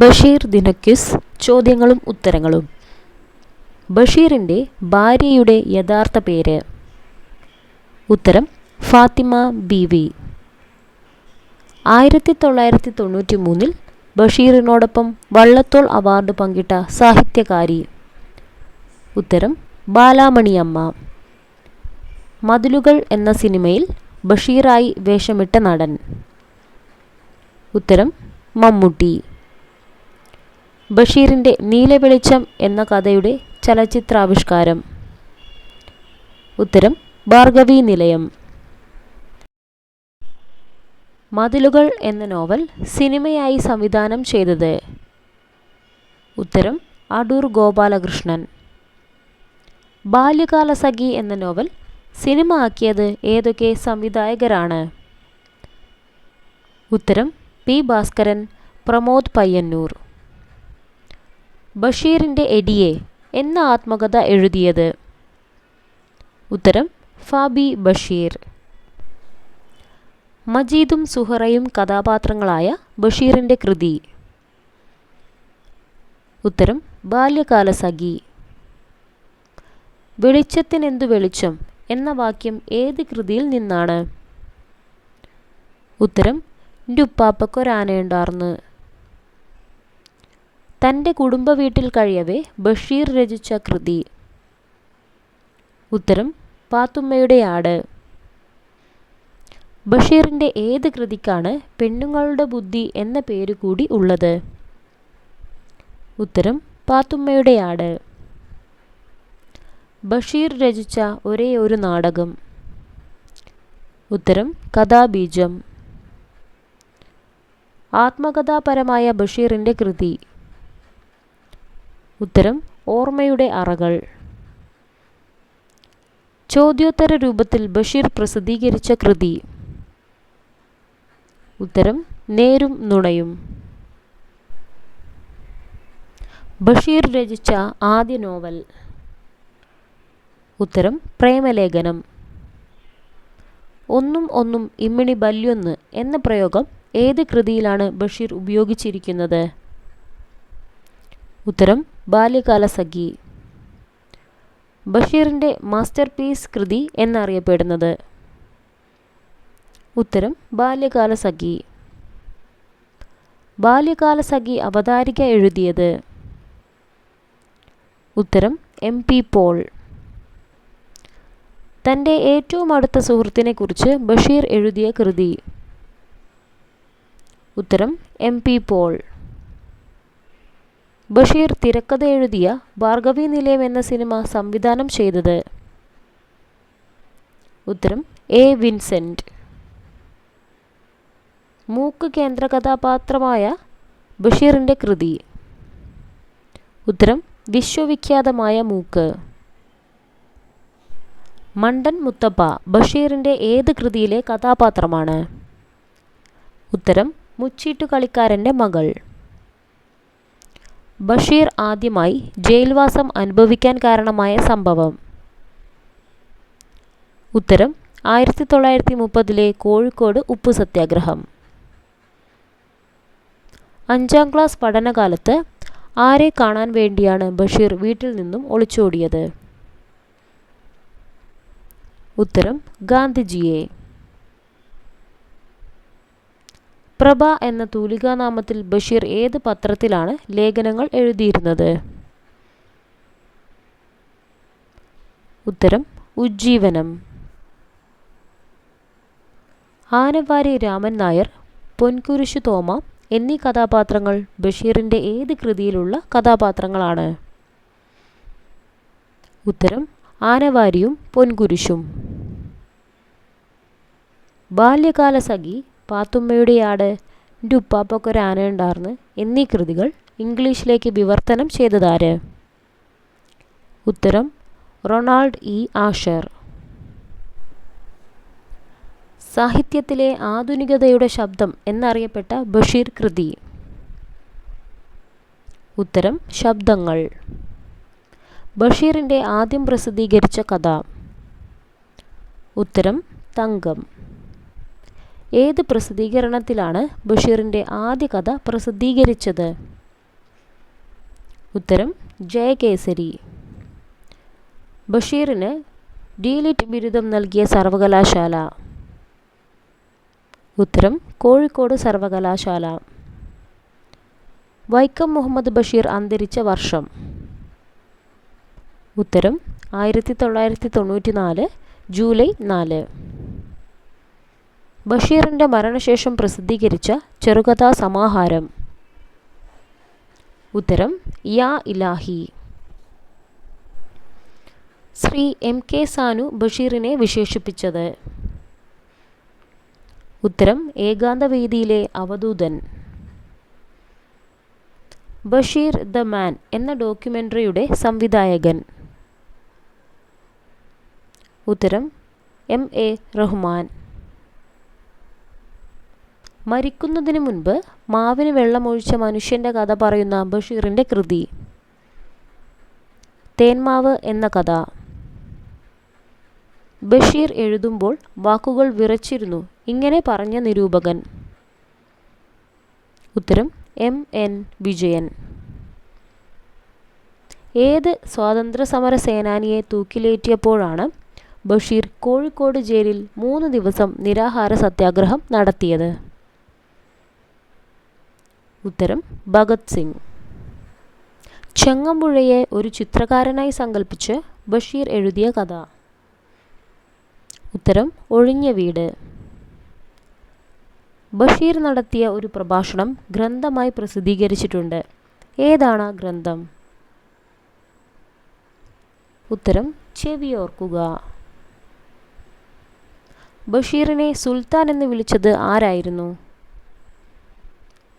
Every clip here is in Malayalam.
ബഷീർ ദിനക്വിസ് ചോദ്യങ്ങളും ഉത്തരങ്ങളും. ബഷീറിന്റെ ഭാര്യയുടെ യഥാർത്ഥ പേര്. ഉത്തരം ഫാത്തിമ ബീവി ആയിരത്തി തൊള്ളായിരത്തി തൊണ്ണൂറ്റി മൂന്നിൽ ബഷീറിനോടൊപ്പം വള്ളത്തോൾ അവാർഡ് പങ്കിട്ട സാഹിത്യകാരി. ഉത്തരം ബാലാമണിയമ്മ. മതിലുകൾ എന്ന സിനിമയിൽ ബഷീറായി വേഷമിട്ട നടൻ. ഉത്തരം മമ്മൂട്ടി. ബഷീറിന്റെ നീലവെളിച്ചം എന്ന കഥയുടെ ചലച്ചിത്രാവിഷ്കാരം. ഉത്തരം ഭാർഗവി നിലയം. മതിലുകൾ എന്ന നോവൽ സിനിമയായി സംവിധാനം ചെയ്തത്. ഉത്തരം അടൂർ ഗോപാലകൃഷ്ണൻ. ബാല്യകാലസഖി എന്ന നോവൽ സിനിമ ആക്കിയത് ഏതൊക്കെ സംവിധായകരാണ്? ഉത്തരം പി ഭാസ്കരൻ പ്രമോദ് പയ്യന്നൂർ. ബഷീറിന്റെ എടിയെ എന്ന ആത്മകഥ എഴുതിയത്. ഉത്തരം ഫാബി ബഷീർ. മജീദും സുഹറയും കഥാപാത്രങ്ങളായ ബഷീറിന്റെ കൃതി. ഉത്തരം ബാല്യകാലസഖി വെളിച്ചത്തിനെന്തു വെളിച്ചം എന്ന വാക്യം ഏത് കൃതിയിൽ നിന്നാണ്? ഉത്തരം എന്റെ ഉപ്പാപ്പക്കൊരാനയുണ്ടാർന്ന് തന്റെ കുടുംബ വീട്ടിൽ കഴിയവേ ബഷീർ രചിച്ച കൃതി. ഉത്തരം പാത്തുമ്മയുടെ ആട്. ബഷീറിന്റെ ഏത് കൃതിക്കാണ് പെണ്ണുങ്ങളുടെ ബുദ്ധി എന്ന പേര് കൂടി ഉള്ളത്? ഉത്തരം പാത്തുമ്മയുടെ ആട്. ബഷീർ രചിച്ച ഒരേ ഒരു നാടകം. ഉത്തരം കഥാബീജം. ആത്മകഥാപരമായ ബഷീറിന്റെ കൃതി. ഉത്തരം ഓർമ്മയുടെ അറകൾ. ചോദ്യോത്തര രൂപത്തിൽ ബഷീർ പ്രസിദ്ധീകരിച്ച കൃതി. ഉത്തരം നേരും നുണയും. ബഷീർ രചിച്ച ആദ്യ നോവൽ. ഉത്തരം പ്രേമലേഖനം. ഒന്നും ഒന്നും ഇമ്മിണി ബല്യൊന്ന് എന്ന പ്രയോഗം ഏത് കൃതിയിലാണ് ബഷീർ ഉപയോഗിച്ചിരിക്കുന്നത്? ഉത്തരം ബാല്യകാലസഖി ബഷീറിന്റെ മാസ്റ്റർ പീസ് കൃതി എന്നറിയപ്പെടുന്നത്. ഉത്തരം ബാല്യകാലസഖി ബാല്യകാലസഖി അവതാരിക എഴുതിയത്. ഉത്തരം എം. പി. പോൾ. തന്റെ ഏറ്റവും അടുത്ത സുഹൃത്തിനെക്കുറിച്ച് ബഷീർ എഴുതിയ കൃതി. ഉത്തരം എം. പി. പോൾ. ബഷീർ തിരക്കഥ എഴുതിയ ഭാർഗവി നിലയം എന്ന സിനിമ സംവിധാനം ചെയ്തത്. ഉത്തരം എ. വിൻസെന്റ് മൂക്ക് കേന്ദ്ര കഥാപാത്രമായ ബഷീറിന്റെ കൃതി. ഉത്തരം വിശ്വവിഖ്യാതമായ മൂക്ക്. മണ്ടൻ മുത്തപ്പ ബഷീറിന്റെ ഏത് കൃതിയിലെ കഥാപാത്രമാണ്? ഉത്തരം മുച്ചീട്ടു കളിക്കാരന്റെ മകൾ. ബഷീർ ആദ്യമായി ജയിൽവാസം അനുഭവിക്കാൻ കാരണമായ സംഭവം. ഉത്തരം ആയിരത്തി തൊള്ളായിരത്തി മുപ്പതിലെ കോഴിക്കോട് ഉപ്പ് സത്യാഗ്രഹം. അഞ്ചാം ക്ലാസ് പഠനകാലത്ത് ആരെ കാണാൻ വേണ്ടിയാണ് ബഷീർ വീട്ടിൽ നിന്നും ഒളിച്ചോടിയത്? ഉത്തരം ഗാന്ധിജിയെ. പ്രഭ എന്ന തൂലികാനാമത്തിൽ ബഷീർ ഏത് പത്രത്തിലാണ് ലേഖനങ്ങൾ എഴുതിയിരുന്നത്? ഉത്തരം ഉജ്ജീവനം. ആനവാരി രാമൻ നായർ പൊൻകുരിശു തോമ എന്നീ കഥാപാത്രങ്ങൾ ബഷീറിന്റെ ഏത് കൃതിയിലുള്ള കഥാപാത്രങ്ങളാണ്? ഉത്തരം ആനവാരിയും പൊൻകുരിശും. ബാല്യകാലസഖി പാത്തുമ്മയുടെ ആട് എന്റെ ആനയുണ്ടായിരുന്നു എന്നീ കൃതികൾ ഇംഗ്ലീഷിലേക്ക് വിവർത്തനം ചെയ്തതാര്? ഉത്തരം റൊണാൾഡ് ഇ. ആഷർ. സാഹിത്യത്തിലെ ആധുനികതയുടെ ശബ്ദം എന്നറിയപ്പെട്ട ബഷീർ കൃതി. ഉത്തരം ശബ്ദങ്ങൾ. ബഷീറിന്റെ ആദ്യം പ്രസിദ്ധീകരിച്ച കഥ. ഉത്തരം തങ്കം. ഏത് പ്രസിദ്ധീകരണത്തിലാണ് ബഷീറിന്റെ ആദ്യ കഥ പ്രസിദ്ധീകരിച്ചത്? ഉത്തരം ജയകേസരി. ബഷീറിന് ഡീലിറ്റ് ബിരുദം നൽകിയ സർവകലാശാല. ഉത്തരം കോഴിക്കോട് സർവകലാശാല. വൈക്കം മുഹമ്മദ് ബഷീർ അന്തരിച്ച വർഷം. ഉത്തരം ആയിരത്തി തൊള്ളായിരത്തി തൊണ്ണൂറ്റി നാല് ജൂലൈ നാല്. ബഷീറിന്റെ മരണശേഷം പ്രസിദ്ധീകരിച്ച ചെറുകഥാ സമാഹാരം. ഉത്തരം യാ ഇലാഹി. ശ്രീ എം കെ സാനു ബഷീറിനെ വിശേഷിപ്പിച്ചത്. ഉത്തരം ഏകാന്തവേദിയിലെ അവധൂതൻ. ബഷീർ ദ മാൻ എന്ന ഡോക്യുമെന്ററിയുടെ സംവിധായകൻ. ഉത്തരം എം എ റഹ്മാൻ. മരിക്കുന്നതിന് മുൻപ് മാവിന് വെള്ളമൊഴിച്ച മനുഷ്യന്റെ കഥ പറയുന്ന ബഷീറിന്റെ കൃതി. തേന്മാവ് എന്ന കഥ. ബഷീർ എഴുതുമ്പോൾ വാക്കുകൾ വിറച്ചിരുന്നു. ഇങ്ങനെ പറഞ്ഞ നിരൂപകൻ. ഉത്തരം എം. എൻ. വിജയൻ. ഏത് സ്വാതന്ത്ര്യ സമര സേനാനിയെ തൂക്കിലേറ്റിയപ്പോഴാണ് ബഷീർ കോഴിക്കോട് ജയിലിൽ മൂന്ന് ദിവസം നിരാഹാര സത്യാഗ്രഹം നടത്തിയത്? ഉത്തരം ഭഗത് സിംഗ്. ചെങ്ങമ്പുഴയെ ഒരു ചിത്രകാരനായി സങ്കല്പിച്ച് ബഷീർ എഴുതിയ കഥ. ഉത്തരം ഒഴിഞ്ഞ വീട്. ബഷീർ നടത്തിയ ഒരു പ്രഭാഷണം ഗ്രന്ഥമായി പ്രസിദ്ധീകരിച്ചിട്ടുണ്ട്. ഏതാണ് ആ ഗ്രന്ഥം? ഉത്തരം ചെവിയോർക്കുക ബഷീറിനെ സുൽത്താൻ എന്ന് വിളിച്ചത് ആരായിരുന്നു?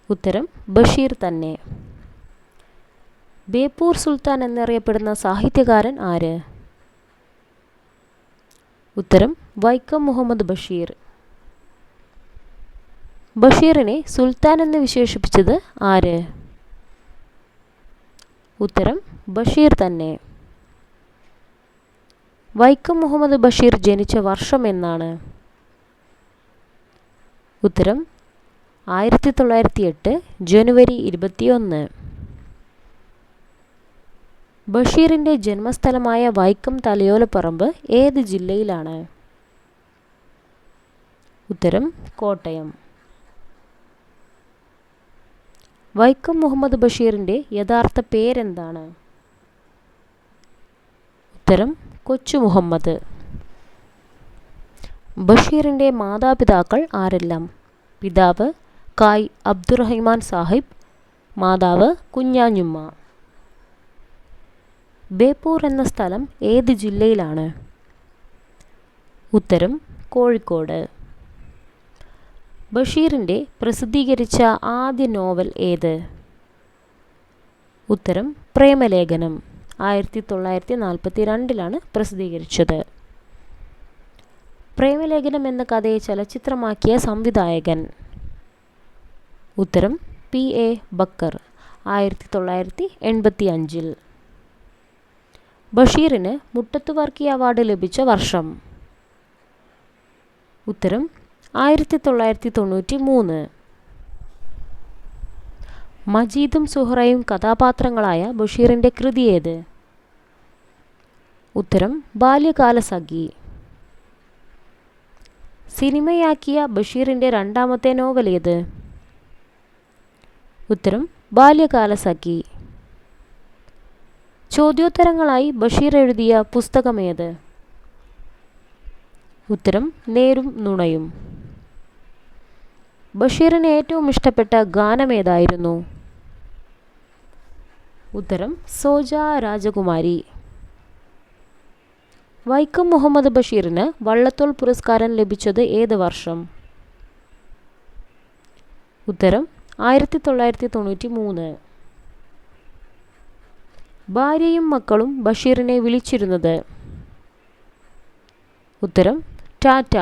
ഉത്തരം ബഷീർ തന്നെ. ബേപ്പൂർ സുൽത്താൻ എന്നറിയപ്പെടുന്ന സാഹിത്യകാരൻ ആര്? ഉത്തരം വൈക്കം മുഹമ്മദ് ബഷീർ. ബഷീറിനെ സുൽത്താൻ എന്ന് വിശേഷിപ്പിച്ചത് ആര്? ഉത്തരം ബഷീർ തന്നെ. വൈക്കം മുഹമ്മദ് ബഷീർ ജനിച്ച വർഷം എന്നാണ്. ഉത്തരം ആയിരത്തി തൊള്ളായിരത്തി എട്ട് ജനുവരി ഇരുപത്തിയൊന്ന്. ബഷീറിന്റെ ജന്മസ്ഥലമായ വൈക്കം തലയോലപ്പറമ്പ് ഏത് ജില്ലയിലാണ്? ഉത്തരം കോട്ടയം. വൈക്കം മുഹമ്മദ് ബഷീറിന്റെ യഥാർത്ഥ പേരെന്താണ്? ഉത്തരം കൊച്ചു മുഹമ്മദ്. ബഷീറിന്റെ മാതാപിതാക്കൾ ആരെല്ലാം? പിതാവ് കായ് അബ്ദുറഹിമാൻ സാഹിബ് മാതാവ് കുഞ്ഞാഞ്ഞുമ്മ. ബേപ്പൂർ എന്ന സ്ഥലം ഏത് ജില്ലയിലാണ്? ഉത്തരം കോഴിക്കോട്. ബഷീറിന്റെ പ്രസിദ്ധീകരിച്ച ആദ്യ നോവൽ ഏത്? ഉത്തരം പ്രേമലേഖനം. ആയിരത്തി തൊള്ളായിരത്തി നാൽപ്പത്തി രണ്ടിലാണ് പ്രസിദ്ധീകരിച്ചത്. പ്രേമലേഖനം എന്ന കഥയെ ചലച്ചിത്രമാക്കിയ സംവിധായകൻ. ഉത്തരം പി എ ബക്കർ ആയിരത്തി തൊള്ളായിരത്തി എൺപത്തി അഞ്ചിൽ ബഷീറിന് മുട്ടത്ത് വർക്കി അവാർഡ് ലഭിച്ച വർഷം. ഉത്തരം ആയിരത്തി തൊള്ളായിരത്തി തൊണ്ണൂറ്റി മൂന്ന് മജീദും സുഹറയും കഥാപാത്രങ്ങളായ ബഷീറിന്റെ കൃതി ഏത്? ഉത്തരം ബാല്യകാലസഖി. സിനിമയാക്കിയ ബഷീറിന്റെ രണ്ടാമത്തെ നോവൽ ഏത്? ഉത്തരം ബാല്യകാലസഖി. ചോദ്യോത്തരങ്ങളായി ബഷീർ എഴുതിയ പുസ്തകമേത്? ഉത്തരം നേരും നുണയും. ബഷീറിന് ഏറ്റവും ഇഷ്ടപ്പെട്ട ഗാനമേതായിരുന്നു? ഉത്തരം സോജ രാജകുമാരി. വൈക്കം മുഹമ്മദ് ബഷീറിന് വള്ളത്തോൾ പുരസ്കാരം ലഭിച്ചത് ഏത് വർഷം? ഉത്തരം ആയിരത്തി തൊള്ളായിരത്തി തൊണ്ണൂറ്റി മൂന്ന് ഭാര്യയും മക്കളും ബഷീറിനെ വിളിച്ചിരുന്നത്. ഉത്തരം ടാറ്റ.